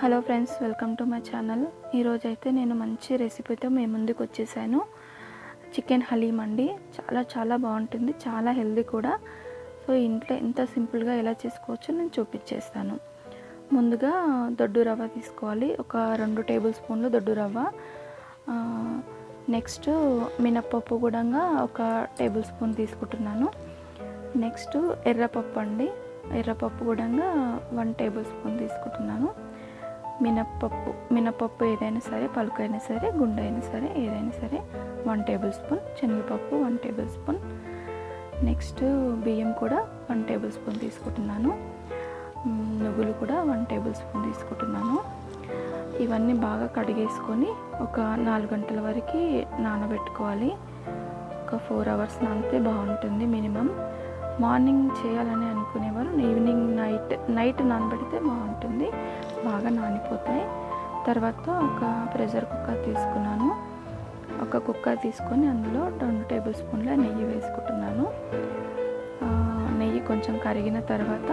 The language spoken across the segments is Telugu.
Hello friends welcome to my channel. ఈరోజు అయితే నేను మంచి రెసిపీతో మీ ముందుకు వచ్చేసాను. చికెన్ హలీం అండి. చాలా చాలా బాగుంటుంది. చాలా హెల్దీ కూడా. సో ఇంట్లో ఎంత సింపుల్గా ఎలా చేసుకోవచ్చో నేను చూపించేస్తాను. ముందుగా దొడ్డు రవ్వ తీసుకోవాలి. ఒక రెండు టేబుల్ స్పూన్లు దొడ్డు రవ్వ. నెక్స్ట్ మినప్పప్పు కూడా ఒక టేబుల్ స్పూన్ తీసుకుంటున్నాను. నెక్స్ట్ ఎర్రపప్పు అండి. ఎర్రపప్పు కూడా వన్ టేబుల్ స్పూన్ తీసుకుంటున్నాను. మినప్పప్పు మినప్పప్పు ఏదైనా సరే పలుకు అయినా సరే గుండె అయినా సరే ఏదైనా సరే వన్ టేబుల్ స్పూన్ శనగపప్పు వన్ టేబుల్ స్పూన్ నెక్స్ట్ బియ్యం కూడా వన్ టేబుల్ స్పూన్ తీసుకుంటున్నాను. నువ్వులు కూడా వన్ టేబుల్ స్పూన్ తీసుకుంటున్నాను. ఇవన్నీ బాగా కడిగేసుకొని ఒక నాలుగు గంటల వరకు నానబెట్టుకోవాలి. ఒక ఫోర్ అవర్స్ నానితే బాగుంటుంది మినిమం మార్నింగ్ చేయాలని అనుకునేవారు. ఈవినింగ్ నైట్ నైట్ నానబెడితే బాగుంటుంది. బాగా నానిపోతాయి. తర్వాత ఒక ప్రెషర్ కుక్కర్ తీసుకున్నాను. ఒక కుక్కర్ తీసుకొని అందులో రెండు టేబుల్ స్పూన్ల నెయ్యి వేసుకుంటున్నాను. నెయ్యి కొంచెం కరిగిన తర్వాత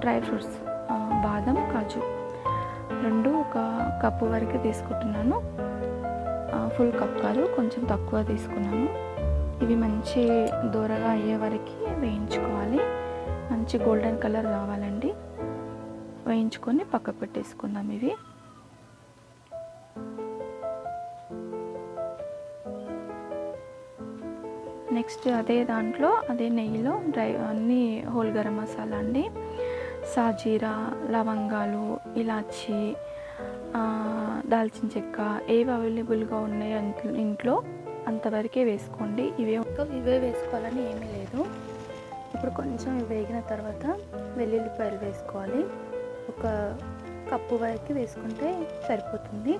డ్రై ఫ్రూట్స్ బాదం కాజు రెండు ఒక కప్పు వరకు తీసుకుంటున్నాను. ఫుల్ కప్ కాదు కొంచెం తక్కువ తీసుకున్నాను. ఇవి మంచి దూరగా అయ్యే వరకు వేయించుకోవాలి. మంచి గోల్డెన్ కలర్ రావాలండి వేయించుకొని పక్కకు పెట్టేసుకుందాం ఇవి. నెక్స్ట్ అదే దాంట్లో అదే నెయ్యిలో డ్రై అన్ని హోల్ గరం మసాలా అండి. సాజీరా లవంగాలు ఇలాచి దాల్చిన చెక్క ఏవి అవైలబుల్గా ఉన్నాయో ఇంట్లో అంతవరకే వేసుకోండి. ఇవే ఇవే వేసుకోవాలని ఏమీ లేదు. ఇప్పుడు కొంచెం వేగిన తర్వాత వెల్లుల్లిపాయలు వేసుకోవాలి. ఒక కప్పు వరకు వేసుకుంటే సరిపోతుంది.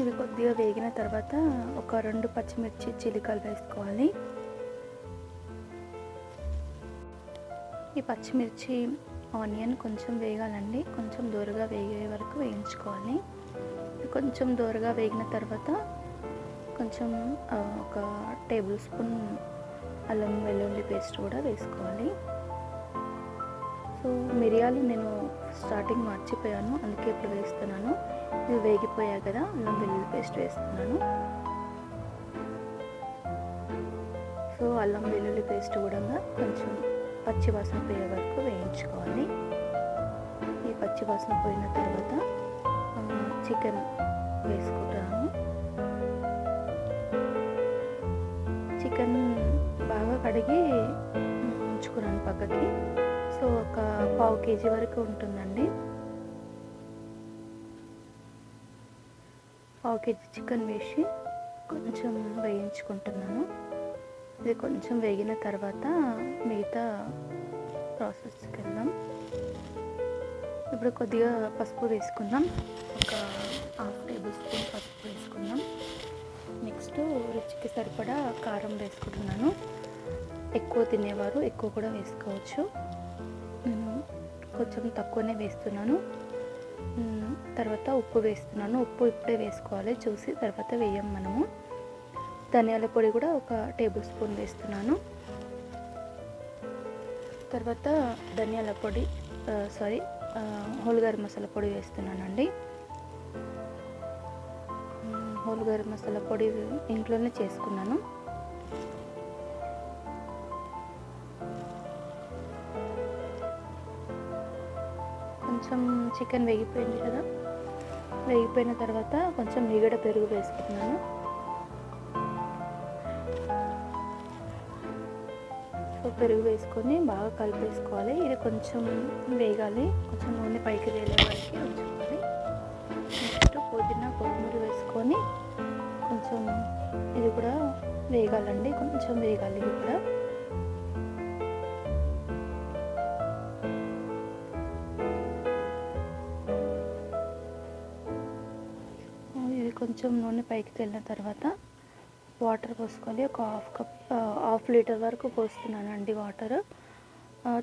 ఇవి కొద్దిగా వేగిన తర్వాత ఒక రెండు పచ్చిమిర్చి చిలికలు వేసుకోవాలి. ఈ పచ్చిమిర్చి ఆనియన్ కొంచెం వేగాలండి. కొంచెం దూరగా వేగే వరకు వేయించుకోవాలి. కొంచెం దోరగా వేగిన తర్వాత కొంచెం ఒక టేబుల్ స్పూన్ అల్లం వెల్లుల్లి పేస్ట్ కూడా వేసుకోవాలి. సో మిరియాలు నేను స్టార్టింగ్ మర్చిపోయాను అందుకే ఇప్పుడు వేస్తున్నాను. ఇవి వేగిపోయాయి కదా అల్లం వెల్లుల్లి పేస్ట్ వేస్తున్నాను. సో అల్లం వెల్లుల్లి పేస్ట్ కూడా కొంచెం పచ్చివాసన పోయే వరకు వేయించుకోవాలి. ఈ పచ్చివాసన పోయిన తర్వాత చికెన్ వేసుకుంటాము. చికెన్ బాగా కడిగి ఉంచుకున్నాను పక్కకి. సో ఒక పావు కేజీ వరకు ఉంటుందండి. పావు కేజీ చికెన్ వేసి కొంచెం వేయించుకుంటున్నాను. ఇది కొంచెం వేగిన తర్వాత మిగతా ప్రాసెస్కి వెళ్దాం. ఇప్పుడు కొద్దిగా పసుపు వేసుకుందాం. ఒక టేబుల్ స్పూన్ పసుపు వేసుకున్నాం. నెక్స్ట్ రుచికి సరిపడా కారం వేసుకుంటున్నాను. ఎక్కువ తినేవారు ఎక్కువ కూడా వేసుకోవచ్చు. నేను కొంచెం తక్కువనే వేస్తున్నాను. తర్వాత ఉప్పు వేస్తున్నాను. ఉప్పు ఇప్పుడే వేసుకోవాలి. చూసి తర్వాత వేయం మనము. ధనియాల పొడి కూడా ఒక టేబుల్ స్పూన్ వేస్తున్నాను. తర్వాత ధనియాల పొడి సారీ హోల్గర్ మసాలా పొడి వేస్తున్నానండి. గరం మసాలా పొడి ఇంట్లోనే చేసుకున్నాను. కొంచెం చికెన్ వేగిపోయింది కదా వేగిపోయిన తర్వాత కొంచెం మిగడ పెరుగు వేసుకున్నాను. సో పెరుగు వేసుకొని బాగా కలిపేసుకోవాలి. ఇది కొంచెం వేగాలి. కొంచెం నూనె పైకి వేలే వరకు ఉంచుకోవాలి. నెక్స్ట్ పుదీనా కొత్తిమీర వేసుకొని కొంచెం ఇది కూడా వేగాలండి కొంచెం వేగాలి ఇది కూడా. ఇది కొంచెం నూనె పైకి తేలిన తర్వాత వాటర్ పోసుకోవాలి ఒక హాఫ్ కప్ హాఫ్ లీటర్ వరకు పోస్తున్నానండి వాటర్.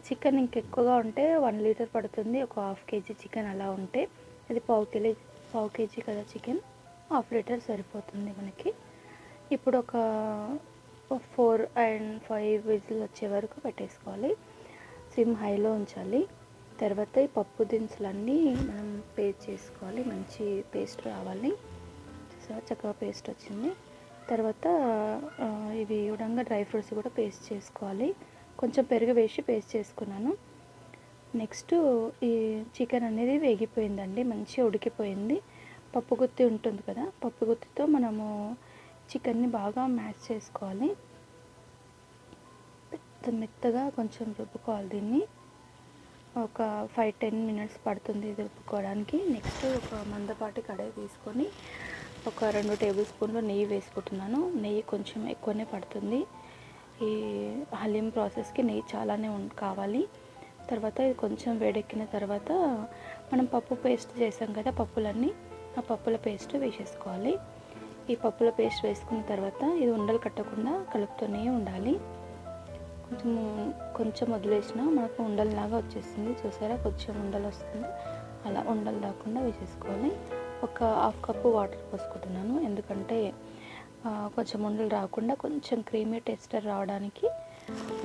చికెన్ ఇంకెక్కువగా ఉంటే వన్ లీటర్ పడుతుంది ఒక హాఫ్ కేజీ చికెన్ అలా ఉంటే. ఇది పావు కేజీ పావు కేజీ కదా చికెన్. హాఫ్ లీటర్ సరిపోతుంది మనకి. ఇప్పుడు ఒక ఫోర్ అండ్ ఫైవ్ విజిల్ వచ్చే వరకు పెట్టేసుకోవాలి. సిమ్ హైలో ఉంచాలి. తర్వాత ఈ పప్పు దినుసులన్నీ మనం పేస్ట్ చేసుకోవాలి. మంచి పేస్ట్ రావాలి. సో చక్కగా పేస్ట్ వచ్చింది. తర్వాత ఇవి కూడా డ్రై ఫ్రూట్స్ కూడా పేస్ట్ చేసుకోవాలి. కొంచెం పెరుగు వేసి పేస్ట్ చేసుకున్నాను. నెక్స్ట్ ఈ చికెన్ అనేది వేగిపోయిందండి. మంచిగా ఉడికిపోయింది. పప్పు గుత్తి ఉంటుంది కదా పప్పు గుత్తితో మనము చికెన్ని బాగా మ్యాష్ చేసుకోవాలి. పెద్ద మెత్తగా కొంచెం రుబ్బుకోవాలి దీన్ని. ఒక ఫైవ్ టెన్ మినిట్స్ పడుతుంది ఇది రుబ్బుకోవడానికి. నెక్స్ట్ ఒక మందపాటి కడాయి తీసుకొని ఒక రెండు టేబుల్ స్పూన్లు నెయ్యి వేసుకుంటున్నాను. నెయ్యి కొంచెం ఎక్కువనే పడుతుంది. ఈ హలీం ప్రాసెస్కి నెయ్యి చాలానే ఉం- కావాలి. తర్వాత ఇది కొంచెం వేడెక్కిన తర్వాత మనం పప్పు పేస్ట్ చేసాం కదా పప్పులన్నీ ఆ పప్పుల పేస్ట్ వేసేసుకోవాలి. ఈ పప్పుల పేస్ట్ వేసుకున్న తర్వాత ఇది ఉండలు కట్టకుండా కలుపుతూనే ఉండాలి. కొంచెం కొంచెం వదిలేసిన మనకు ఉండల్లాగా వచ్చేస్తుంది. చూసారా? కొంచెం ఉండలు వస్తుంది. అలా ఉండలు రాకుండా వేసేసుకోవాలి. ఒక హాఫ్ కప్పు వాటర్ పోసుకుంటున్నాను. ఎందుకంటే కొంచెం ఉండలు రాకుండా కొంచెం క్రీమీ టెస్టర్ రావడానికి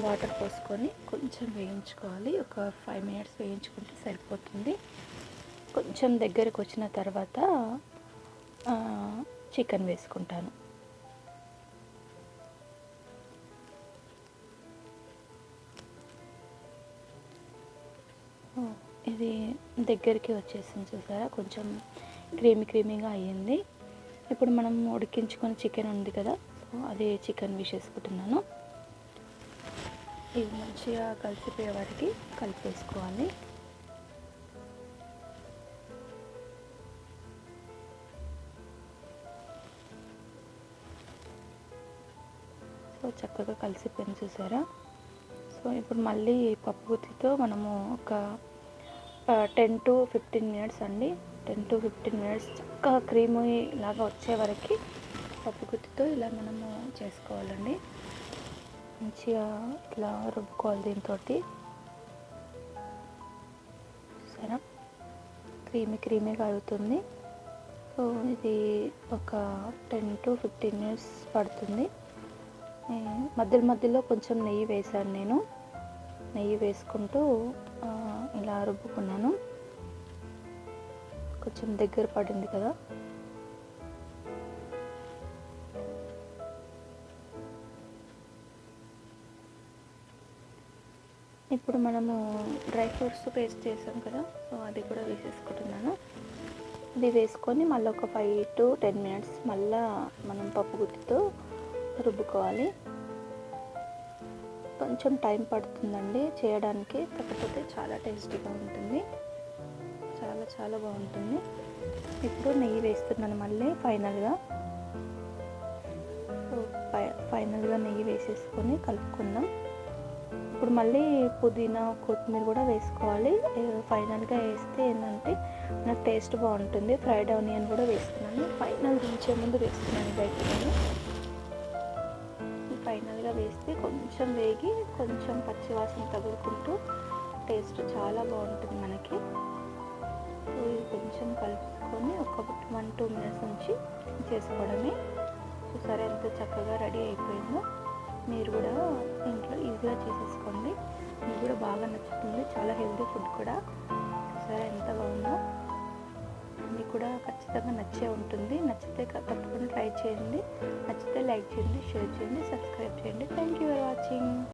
వాటర్ పోసుకొని కొంచెం వేయించుకోవాలి. ఒక ఫైవ్ మినిట్స్ వేయించుకుంటే సరిపోతుంది. కొంచెం దగ్గరికి వచ్చిన తర్వాత చికెన్ వేసుకుంటాను. ఇది దగ్గరికి వచ్చేసింది చూసారా? కొంచెం క్రీమీ క్రీమీగా అయ్యింది. ఇప్పుడు మనం ఉడికించుకొని చికెన్ ఉంది కదా సో అది చికెన్ వేసేసుకుంటున్నాను ఇది మంచిగా కలిసిపోయే వారికి కలిపేసుకోవాలి. చక్కగా కలిసిపోయింది చూసారా? సో ఇప్పుడు మళ్ళీ పప్పు గుత్తితో మనము ఒక టెన్ టు ఫిఫ్టీన్ మినిట్స్ అండి. టెన్ టు ఫిఫ్టీన్ మినిట్స్ చక్కగా క్రీమ్ లాగా వచ్చే వరకు పప్పు గుత్తితో ఇలా మనము చేసుకోవాలండి. మంచిగా ఇట్లా రుబ్బుకోవాలి దీంతో సరే. క్రీమీ క్రీమీగా అవుతుంది. సో ఇది ఒక టెన్ టు ఫిఫ్టీన్ మినిట్స్ పడుతుంది. మధ్యలో మధ్యలో కొంచెం నెయ్యి వేసాను నేను. నెయ్యి వేసుకుంటూ ఇలా రుబ్బుకున్నాను. కొంచెం దగ్గర పడింది కదా. ఇప్పుడు మనము డ్రై ఫ్రూట్స్ పేస్ట్ చేసాం కదా సో అది కూడా వేసేసుకుంటున్నాను. అది వేసుకొని మళ్ళీ ఒక ఫైవ్ టు టెన్ మినిట్స్ మళ్ళీ మనం పప్పు గుత్తితో రుబ్బుకోవాలి. కొంచెం టైం పడుతుందండి. చేయడానికి కాకపోతే చాలా టేస్టీగా ఉంటుంది. చాలా చాలా బాగుంటుంది. ఇప్పుడు నెయ్యి వేస్తున్నాను మళ్ళీ ఫైనల్గా. ఫై- ఫైనల్గా నెయ్యి వేసేసుకొని కలుపుకుందాం. ఇప్పుడు మళ్ళీ పుదీనా కొత్తిమీర కూడా వేసుకోవాలి. ఫైనల్గా వేస్తే ఏంటంటే నాకు టేస్ట్ బాగుంటుంది. ఫ్రైడ్ ఆనియన్ కూడా వేస్తున్నాను. ఫైనల్ దించే ముందు వేస్తున్నాను బయట నేను. కొద్దిగా వేస్తే కొంచెం వేగి కొంచెం పచ్చివాసన తగులుకుంటూ టేస్ట్ చాలా బాగుంటుంది మనకి. సో ఇది కొంచెం కలుపుకొని ఒక వన్ టూ మినిట్స్ నుంచి చేసుకోవడమే. చూసారా ఎంత చక్కగా రెడీ అయిపోయిందో మీరు కూడా ఇంట్లో ఈజీగా చేసేసుకోండి. మీకు కూడా బాగా నచ్చుతుంది. చాలా హెల్తీ ఫుడ్ కూడా. చూసారా ఎంత బాగుందో. మీకు కూడా ఖచ్చితంగా నచ్చే ఉంటుంది. నచ్చితే తప్పకుండా ట్రై చేయండి. నచ్చితే లైక్ చేయండి షేర్ చేయండి సబ్స్క్రైబ్ చేయండి. Thank you for watching